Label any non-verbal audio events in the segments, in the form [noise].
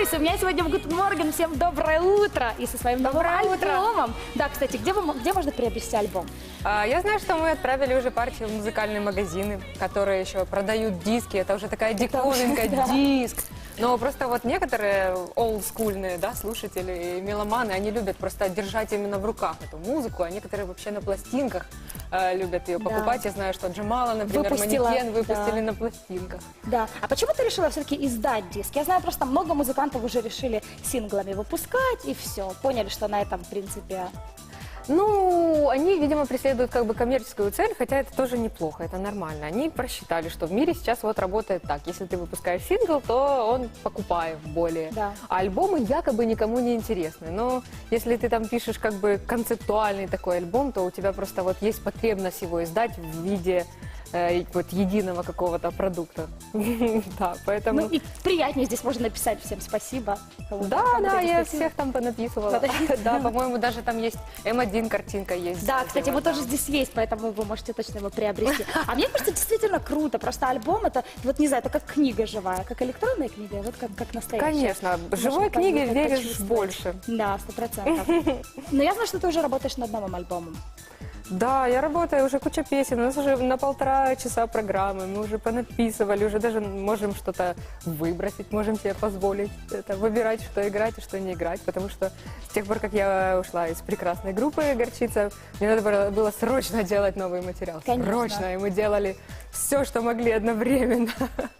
Алис, у меня сегодня в Good Morgen. Всем доброе утро. И со своим новым Доброе утро. альбомом. Да, кстати, где, вы, где можно приобрести альбом? А, Я знаю, что мы отправили уже партию в музыкальные магазины, которые еще продают диски. Это уже такая диковинка, [laughs] да. диск. Но просто вот некоторые олдскульные да, слушатели и меломаны, они любят просто держать именно в руках эту музыку, а некоторые вообще на пластинках э, любят ее Да. покупать. Я знаю, что Джамала, например, Выпустила, манекен выпустили да. на пластинках. Да. А почему ты решила все-таки издать диск? Я знаю, просто много музыкантов уже решили синглами выпускать, и все. Поняли, что на этом, в принципе... Ну, они, видимо, преследуют как бы коммерческую цель, хотя это тоже неплохо, это нормально. Они просчитали, что в мире сейчас вот работает так. Если ты выпускаешь сингл, то он покупаем более. Да. А альбомы якобы никому не интересны. Но если ты там пишешь как бы концептуальный такой альбом, то у тебя просто вот есть потребность его издать в виде э, вот единого какого-то продукта. [laughs] Да, поэтому... Ну, и приятнее здесь можно написать всем спасибо. Вот, Да, да, я всех там понаписывала. [laughs] Да, по-моему, даже там есть М1 картинка есть. Да, кстати, мы тоже здесь есть, поэтому вы можете точно его приобрести. [laughs] А мне кажется, действительно круто. Просто альбом это, вот не знаю, это как книга живая, как электронная книга, вот как, как настоящая. Конечно, живой книге веришь больше. Да, сто процентов. Но я знаю, что ты уже работаешь над новым альбомом. Да, я работаю, уже куча песен, у нас уже на полтора часа программы, мы уже понаписывали, уже даже можем что-то выбросить, можем себе позволить это, выбирать, что играть и что не играть, потому что с тех пор, как я ушла из прекрасной группы «Горчица», мне надо было, срочно делать новый материал. Конечно. Срочно, и мы делали все, что могли одновременно.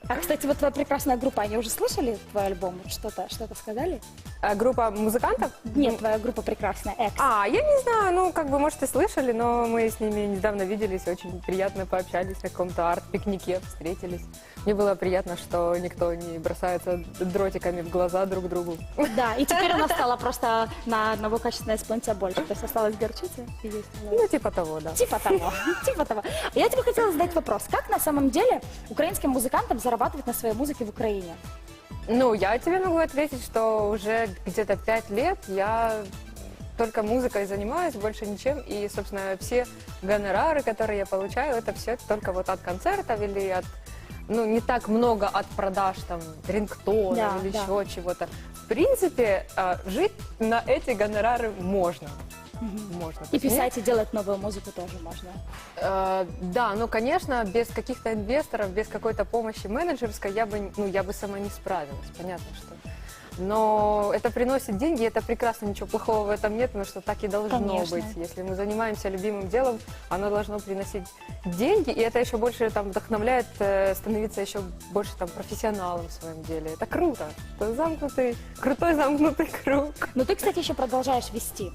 А, кстати, вот твоя прекрасная группа, они уже слышали твой альбом? Что-то что сказали? А группа музыкантов? Нет, твоя группа прекрасная, Экс. А, я не знаю, ну, как бы, может, и слышали, но мы с ними недавно виделись, очень приятно пообщались на каком-то арт-пикнике, встретились. Мне было приятно, что никто не бросается дротиками в глаза друг другу. Да, и теперь она [laughs] стала просто на одного качественного исполнителя больше. То есть осталась горчица и есть. Ну, типа того, да. Типа того, [laughs] типа того. Я тебе хотела задать вопрос. Как на самом деле украинским музыкантам зарабатывать на своей музыке в Украине? Ну, я тебе могу ответить, что уже где-то пять лет я только музыкой занимаюсь, больше ничем. И, собственно, все гонорары, которые я получаю, это все только вот от концертов или от ну, не так много от продаж там рингтонов Да, или да. еще чего-то. В принципе, а, жить на эти гонорары можно. Можно. И писать, и делать новую музыку тоже можно. Э, да, ну, конечно, без каких-то инвесторов, без какой-то помощи менеджерской я бы, ну, я бы сама не справилась, понятно, что. Но это приносит деньги, это прекрасно, ничего плохого в этом нет, потому что так и должно Конечно. быть. Если мы занимаемся любимым делом, оно должно приносить деньги, и это еще больше там вдохновляет э, становиться еще больше там профессионалом в своем деле. Это круто. Это замкнутый, крутой замкнутый круг. Но ты, кстати, еще продолжаешь вести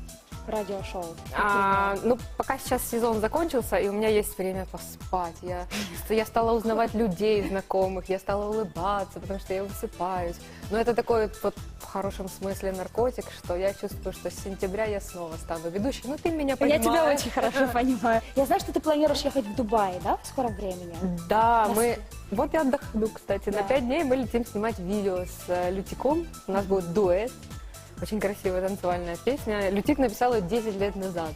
радиошоу. А, ну, пока сейчас сезон закончился, и у меня есть время поспать. Я, я стала узнавать людей, знакомых, я стала улыбаться, потому что я высыпаюсь. Но это такой вот в хорошем смысле наркотик, что я чувствую, что с сентября я снова стану ведущей. Ну, ты меня Я понимаешь. тебя очень хорошо [laughs] понимаю. Я знаю, что ты планируешь ехать в Дубай, да, в скором времени? Да, мы... Вот я отдохну, кстати. Да. На пять дней мы летим снимать видео с э, Лютиком. У нас будет дуэт. Очень красивая танцевальная песня. Лютик написал ее 10 лет назад.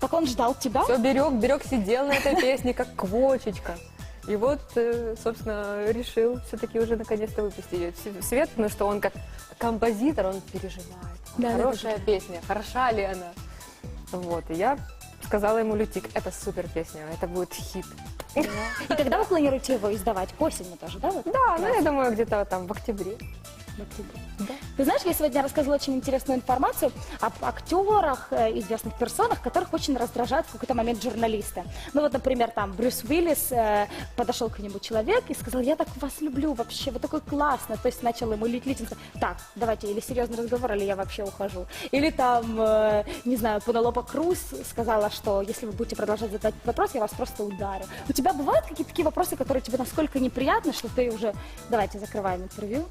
Так он ждал тебя? Все, Берег, Берег сидел на этой песне, как квочечка. И вот, э, собственно, решил все-таки уже наконец-то выпустить ее в свет, потому что он как композитор, он переживает. Да, да, Хорошая песня, хороша ли она? Вот, и я сказала ему, Лютик, это супер песня, это будет хит. И когда вы планируете его издавать? К осени тоже, да? вот? Да, ну я думаю, где-то там в октябре. Октябре. Ты знаешь, я сегодня рассказывала очень интересную информацию об актерах, э, известных персонах, которых очень раздражают в какой-то момент журналисты. Ну вот, например, там Брюс Уиллис э, подошел к нему человек и сказал, я так вас люблю вообще, вы такой классный. То есть начал ему лить лицом, так, давайте, или серьезный разговор, или я вообще ухожу. Или там, э, не знаю, Пенелопа Круз сказала, что если вы будете продолжать задать вопрос, я вас просто ударю. У тебя бывают какие-то такие вопросы, которые тебе насколько неприятны, что ты уже, давайте закрываем интервью,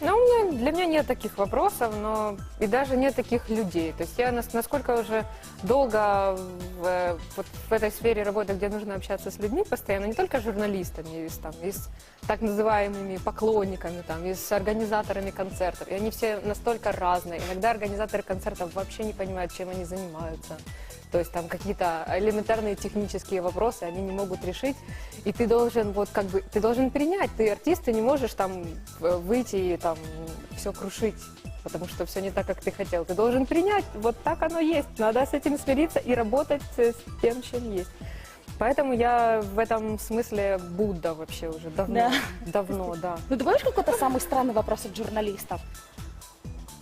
Ну, у меня, для меня нет таких вопросов, но и даже нет таких людей. То есть я нас- насколько уже долго в, э, вот в этой сфере работы, где нужно общаться с людьми постоянно, не только с журналистами, и с, там, и с так называемыми поклонниками, там, и с организаторами концертов. И они все настолько разные. Иногда организаторы концертов вообще не понимают, чем они занимаются. То есть там какие-то элементарные технические вопросы они не могут решить, и ты должен вот как бы ты должен принять. Ты артист, ты не можешь там э, выйти и там все крушить, потому что все не так, как ты хотел. Ты должен принять. Вот так оно есть. Надо с этим смириться и работать э, с тем, чем есть. Поэтому я в этом смысле Будда вообще уже давно, давно, да. Ну, ты помнишь какой-то самый странный вопрос от журналистов?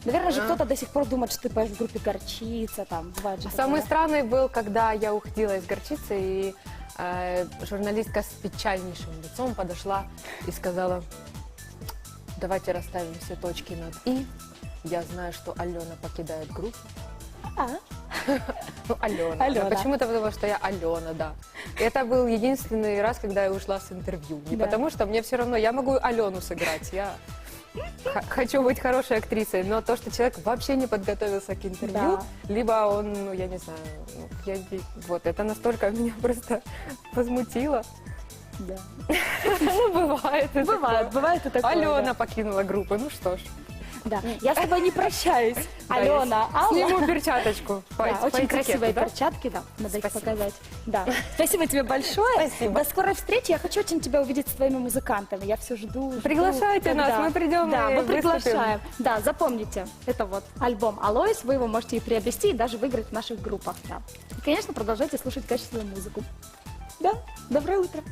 Наверное же А. кто-то до сих пор думает, что ты поешь в группе «Горчица», там, бывает же Самый такое. странный был, когда я уходила из горчицы, и э, журналистка с печальнейшим лицом подошла и сказала, давайте расставим все точки над «и». Я знаю, что Алена покидает группу. А, [laughs] Ну, Алена. Алена. Да, Почему-то потому, что я Алена, да. Это был единственный раз, когда я ушла с интервью. Не Да. потому, что мне все равно, я могу Алену сыграть. Я хочу быть хорошей актрисой, но то, что человек вообще не подготовился к интервью, либо он, ну, я не знаю, ну, я, вот, это настолько меня [laughs] просто возмутило. да. Ну, [laughs] бывает. Бывает, бывает и такое. Алена да. покинула группу, ну что ж. Да. Я с тобой не прощаюсь. [laughs] Алена, Алла. Сниму перчаточку. по- Да, по очень этикету, красивые да? перчатки, да, надо их Спасибо. показать. Да. [laughs] Спасибо тебе большое. Спасибо. До скорой встречи. Я хочу очень тебя увидеть с твоими музыкантами. Я все жду. жду, Приглашайте нас, когда. мы придем Да, и мы выступим. приглашаем. Да, запомните, это вот альбом Алоис, вы его можете и приобрести, и даже выиграть в наших группах. Да. И, конечно, продолжайте слушать качественную музыку. Да, доброе утро.